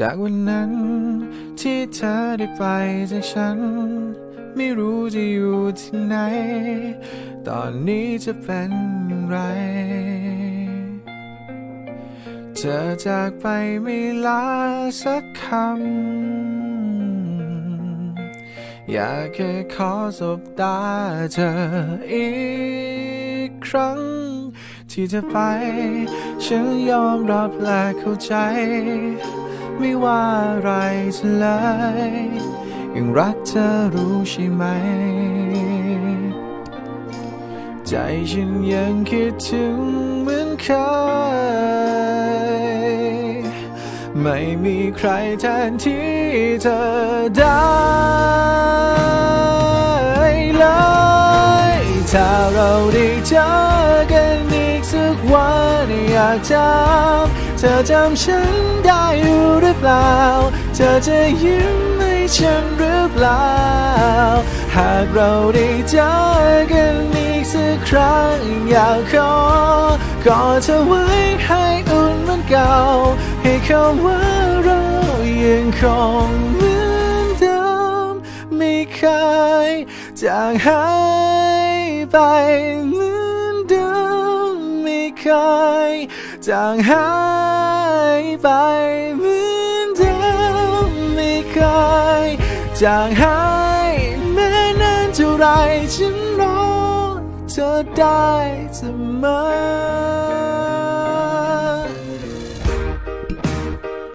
จากวันนั้น ที่เธอได้ไปจากฉัน ไม่รู้จะอยู่ที่ไหน ตอนนี้จะเป็นอย่างไร เธอจากไปไม่ลาสักคำ อยากแค่ขอสบตาเธออีกครั้ง ที่จะไป ฉันยอมรับและเข้าใจ ไม่ว่าอะไรจะเลยยังรักเธอรู้ใช่ไหม ใจฉันยังคิดถึงเหมือนเคยไม่มีใครแทนที่เธอได้เลย ถ้าเราได้เจอกันอีกสักวัน อยากถามเธอจำฉันได้อยู่หรือเปล่า เธอจะยิ้มให้ฉันหรือเปล่า หากเราได้เจอกันอีกสักครั้งอยากขอกอดเธอไว้ให้อุ่นเหมือนเก่า ให้คำว่าเรายังคงเหมือนเดิมไม่เคยจางหายไป เคยจางหายไปเหมือนเดิมไม่เคยจางหายแม้นานเท่าไรฉันรอเธอได้เสมอ